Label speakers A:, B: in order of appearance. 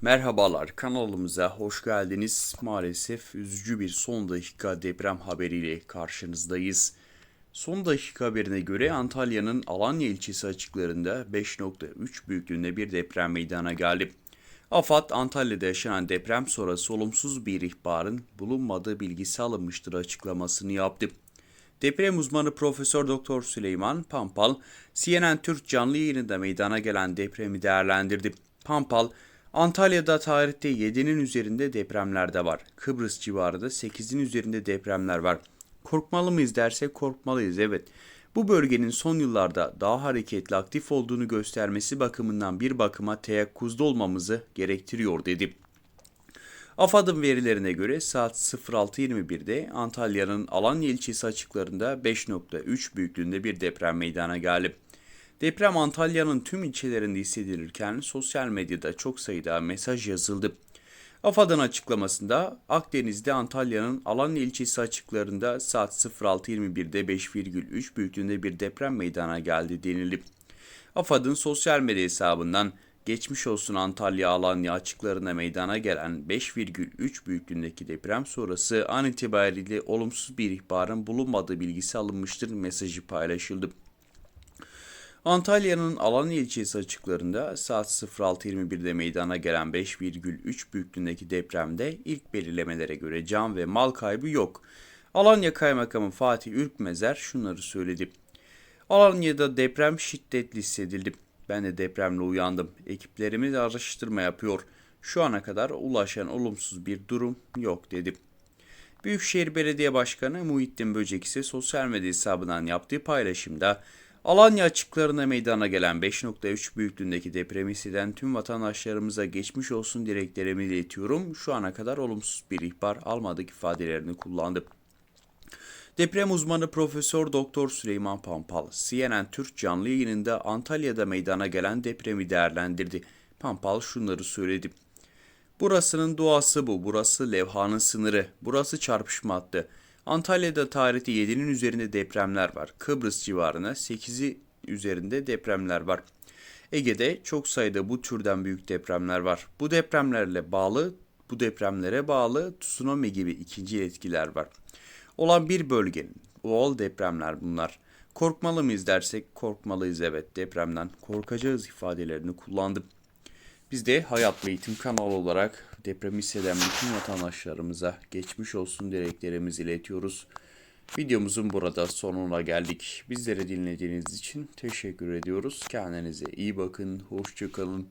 A: Merhabalar kanalımıza hoş geldiniz. Maalesef üzücü bir son dakika deprem haberiyle karşınızdayız. Son dakika haberine göre Antalya'nın Alanya ilçesi açıklarında 5.3 büyüklüğünde bir deprem meydana geldi. AFAD Antalya'da yaşanan deprem sonrası olumsuz bir ihbarın bulunmadığı bilgisi alınmıştır açıklamasını yaptı. Deprem uzmanı Profesör Doktor Süleyman Pampal, CNN Türk canlı yayınında meydana gelen depremi değerlendirdi. Pampal, Antalya'da tarihte 7'nin üzerinde depremler de var. Kıbrıs civarında 8'in üzerinde depremler var. Korkmalı mıyız dersek korkmalıyız evet. Bu bölgenin son yıllarda daha hareketli aktif olduğunu göstermesi bakımından bir bakıma teyakkuzda olmamızı gerektiriyor dedi. AFAD'ın verilerine göre saat 06.21'de Antalya'nın Alanya ilçesi açıklarında 5.3 büyüklüğünde bir deprem meydana geldi. Deprem Antalya'nın tüm ilçelerinde hissedilirken sosyal medyada çok sayıda mesaj yazıldı. AFAD'ın açıklamasında Akdeniz'de Antalya'nın Alanya ilçesi açıklarında saat 06.21'de 5,3 büyüklüğünde bir deprem meydana geldi denildi. AFAD'ın sosyal medya hesabından geçmiş olsun Antalya Alanya açıklarına meydana gelen 5,3 büyüklüğündeki deprem sonrası an itibariyle olumsuz bir ihbarın bulunmadığı bilgisi alınmıştır mesajı paylaşıldı. Antalya'nın Alanya ilçesi açıklarında saat 06.21'de meydana gelen 5,3 büyüklüğündeki depremde ilk belirlemelere göre can ve mal kaybı yok. Alanya Kaymakamı Fatih Ürkmezer şunları söyledi. Alanya'da deprem şiddetli hissedildi. Ben de depremle uyandım. Ekiplerimiz araştırma yapıyor. Şu ana kadar ulaşan olumsuz bir durum yok dedi. Büyükşehir Belediye Başkanı Muhittin Böcek ise sosyal medya hesabından yaptığı paylaşımda Alanya açıklarına meydana gelen 5.3 büyüklüğündeki depremi hisseden tüm vatandaşlarımıza geçmiş olsun dileklerimi iletiyorum. Şu ana kadar olumsuz bir ihbar almadık ifadelerini kullandı. Deprem uzmanı Profesör Doktor Süleyman Pampal, CNN Türk canlı yayınında Antalya'da meydana gelen depremi değerlendirdi. Pampal şunları söyledi. Burasının doğası bu, burası levhanın sınırı, burası çarpışma hattı. Antalya'da tarihte 7'nin üzerinde depremler var. Kıbrıs civarına 8'i üzerinde depremler var. Ege'de çok sayıda bu türden büyük depremler var. Bu depremlerle bağlı, bu depremlere bağlı tsunami gibi ikinci etkiler var. Olan bir bölgenin, doğal depremler bunlar. Korkmalı mıyız dersek korkmalıyız evet depremden. Korkacağız ifadelerini kullandım. Biz de Hayat ve Eğitim kanalı olarak depremi hisseden bütün vatandaşlarımıza geçmiş olsun dileklerimizi iletiyoruz. Videomuzun burada sonuna geldik. Bizleri dinlediğiniz için teşekkür ediyoruz. Kendinize iyi bakın, hoşçakalın.